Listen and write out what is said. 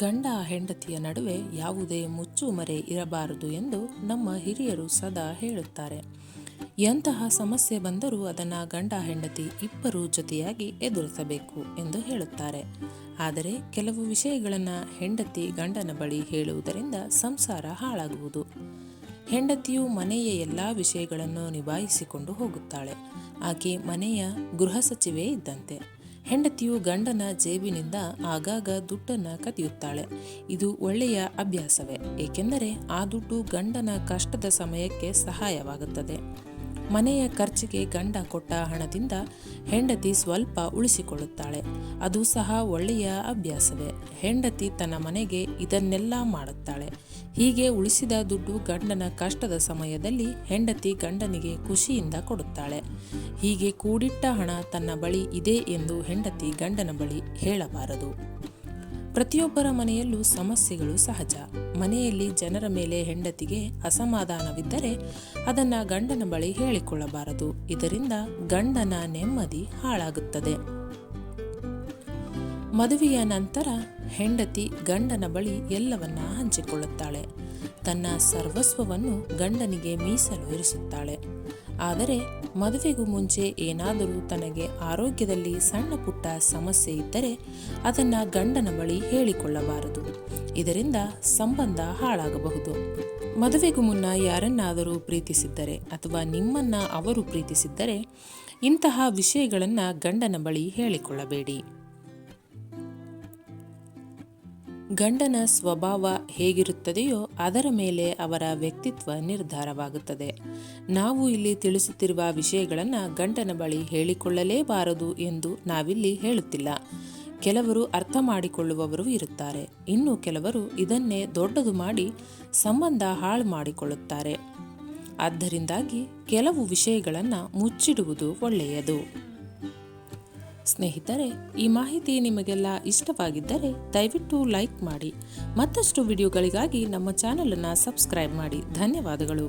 ಗಂಡ ಹೆಂಡತಿಯ ನಡುವೆ ಯಾವುದೇ ಮುಚ್ಚುಮರೆ ಇರಬಾರದು ಎಂದು ನಮ್ಮ ಹಿರಿಯರು ಸದಾ ಹೇಳುತ್ತಾರೆ. ಎಂತಹ ಸಮಸ್ಯೆ ಬಂದರೂ ಅದನ್ನು ಗಂಡ ಹೆಂಡತಿ ಇಬ್ಬರೂ ಜೊತೆಯಾಗಿ ಎದುರಿಸಬೇಕು ಎಂದು ಹೇಳುತ್ತಾರೆ. ಆದರೆ ಕೆಲವು ವಿಷಯಗಳನ್ನು ಹೆಂಡತಿ ಗಂಡನ ಬಳಿ ಹೇಳುವುದರಿಂದ ಸಂಸಾರ ಹಾಳಾಗುವುದು. ಹೆಂಡತಿಯು ಮನೆಯ ಎಲ್ಲ ವಿಷಯಗಳನ್ನು ನಿಭಾಯಿಸಿಕೊಂಡು ಹೋಗುತ್ತಾಳೆ. ಆಕೆ ಮನೆಯ ಗೃಹ ಸಚಿವೇ ಇದ್ದಂತೆ. ಹೆಂಡತಿಯು ಗಂಡನ ಜೇಬಿನಿಂದ ಆಗಾಗ ದುಡ್ಡನ್ನು ಕದಿಯುತ್ತಾಳೆ. ಇದು ಒಳ್ಳೆಯ ಅಭ್ಯಾಸವೇ, ಏಕೆಂದರೆ ಆ ದುಡ್ಡು ಗಂಡನ ಕಷ್ಟದ ಸಮಯಕ್ಕೆ ಸಹಾಯವಾಗುತ್ತದೆ. ಮನೆಯ ಖರ್ಚಿಗೆ ಗಂಡ ಕೊಟ್ಟ ಹಣದಿಂದ ಹೆಂಡತಿ ಸ್ವಲ್ಪ ಉಳಿಸಿಕೊಳ್ಳುತ್ತಾಳೆ. ಅದು ಸಹ ಒಳ್ಳೆಯ ಅಭ್ಯಾಸವೇ. ಹೆಂಡತಿ ತನ್ನ ಮನೆಗೆ ಇದನ್ನೆಲ್ಲ ಮಾಡುತ್ತಾಳೆ. ಹೀಗೆ ಉಳಿಸಿದ ದುಡ್ಡು ಗಂಡನ ಕಷ್ಟದ ಸಮಯದಲ್ಲಿ ಹೆಂಡತಿ ಗಂಡನಿಗೆ ಖುಷಿಯಿಂದ ಕೊಡುತ್ತಾಳೆ. ಹೀಗೆ ಕೂಡಿಟ್ಟ ಹಣ ತನ್ನ ಬಳಿ ಇದೆ ಎಂದು ಹೆಂಡತಿ ಗಂಡನ ಬಳಿ ಹೇಳಬಾರದು. ಪ್ರತಿಯೊಬ್ಬರ ಮನೆಯಲ್ಲೂ ಸಮಸ್ಯೆಗಳು ಸಹಜ. ಮನೆಯಲ್ಲಿ ಜನರ ಮೇಲೆ ಹೆಂಡತಿಗೆ ಅಸಮಾಧಾನವಿದ್ದರೆ ಅದನ್ನು ಗಂಡನ ಬಳಿ ಹೇಳಿಕೊಳ್ಳಬಾರದು. ಇದರಿಂದ ಗಂಡನ ನೆಮ್ಮದಿ ಹಾಳಾಗುತ್ತದೆ. ಮದುವೆಯ ನಂತರ ಹೆಂಡತಿ ಗಂಡನ ಬಳಿ ಎಲ್ಲವನ್ನ ಹಂಚಿಕೊಳ್ಳುತ್ತಾಳೆ. ತನ್ನ ಸರ್ವಸ್ವವನ್ನು ಗಂಡನಿಗೆ ಮೀಸಲು ಇರಿಸುತ್ತಾಳೆ. ಆದರೆ ಮದುವೆಗೂ ಮುಂಚೆ ಏನಾದರೂ ತನಗೆ ಆರೋಗ್ಯದಲ್ಲಿ ಸಣ್ಣ ಪುಟ್ಟ ಸಮಸ್ಯೆ ಇದ್ದರೆ ಅದನ್ನು ಗಂಡನ ಬಳಿ ಹೇಳಿಕೊಳ್ಳಬಾರದು. ಇದರಿಂದ ಸಂಬಂಧ ಹಾಳಾಗಬಹುದು. ಮದುವೆಗೂ ಮುನ್ನ ಯಾರನ್ನಾದರೂ ಪ್ರೀತಿಸಿದ್ದರೆ ಅಥವಾ ನಿಮ್ಮನ್ನು ಅವರು ಪ್ರೀತಿಸಿದ್ದರೆ ಇಂತಹ ವಿಷಯಗಳನ್ನು ಗಂಡನ ಬಳಿ ಹೇಳಿಕೊಳ್ಳಬೇಡಿ. ಗಂಡನ ಸ್ವಭಾವ ಹೇಗಿರುತ್ತದೆಯೋ ಅದರ ಮೇಲೆ ಅವರ ವ್ಯಕ್ತಿತ್ವ ನಿರ್ಧಾರವಾಗುತ್ತದೆ. ನಾವು ಇಲ್ಲಿ ತಿಳಿಸುತ್ತಿರುವ ವಿಷಯಗಳನ್ನು ಗಂಡನ ಬಳಿ ಹೇಳಿಕೊಳ್ಳಲೇಬಾರದು ಎಂದು ನಾವಿಲ್ಲಿ ಹೇಳುತ್ತಿಲ್ಲ. ಕೆಲವರು ಅರ್ಥ ಮಾಡಿಕೊಳ್ಳುವವರು ಇರುತ್ತಾರೆ. ಇನ್ನು ಕೆಲವರು ಇದನ್ನೇ ದೊಡ್ಡದು ಮಾಡಿ ಸಂಬಂಧ ಹಾಳು ಮಾಡಿಕೊಳ್ಳುತ್ತಾರೆ. ಆದ್ದರಿಂದಾಗಿ ಕೆಲವು ವಿಷಯಗಳನ್ನು ಮುಚ್ಚಿಡುವುದು ಒಳ್ಳೆಯದು. ಸ್ನೇಹಿತರೆ, ಈ ಮಾಹಿತಿ ನಿಮಗೆಲ್ಲ ಇಷ್ಟವಾಗಿದ್ದರೆ ದಯವಿಟ್ಟು ಲೈಕ್ ಮಾಡಿ. ಮತ್ತಷ್ಟು ವಿಡಿಯೋಗಳಿಗಾಗಿ ನಮ್ಮ ಚಾನಲನ್ನು ಸಬ್ಸ್ಕ್ರೈಬ್ ಮಾಡಿ. ಧನ್ಯವಾದಗಳು.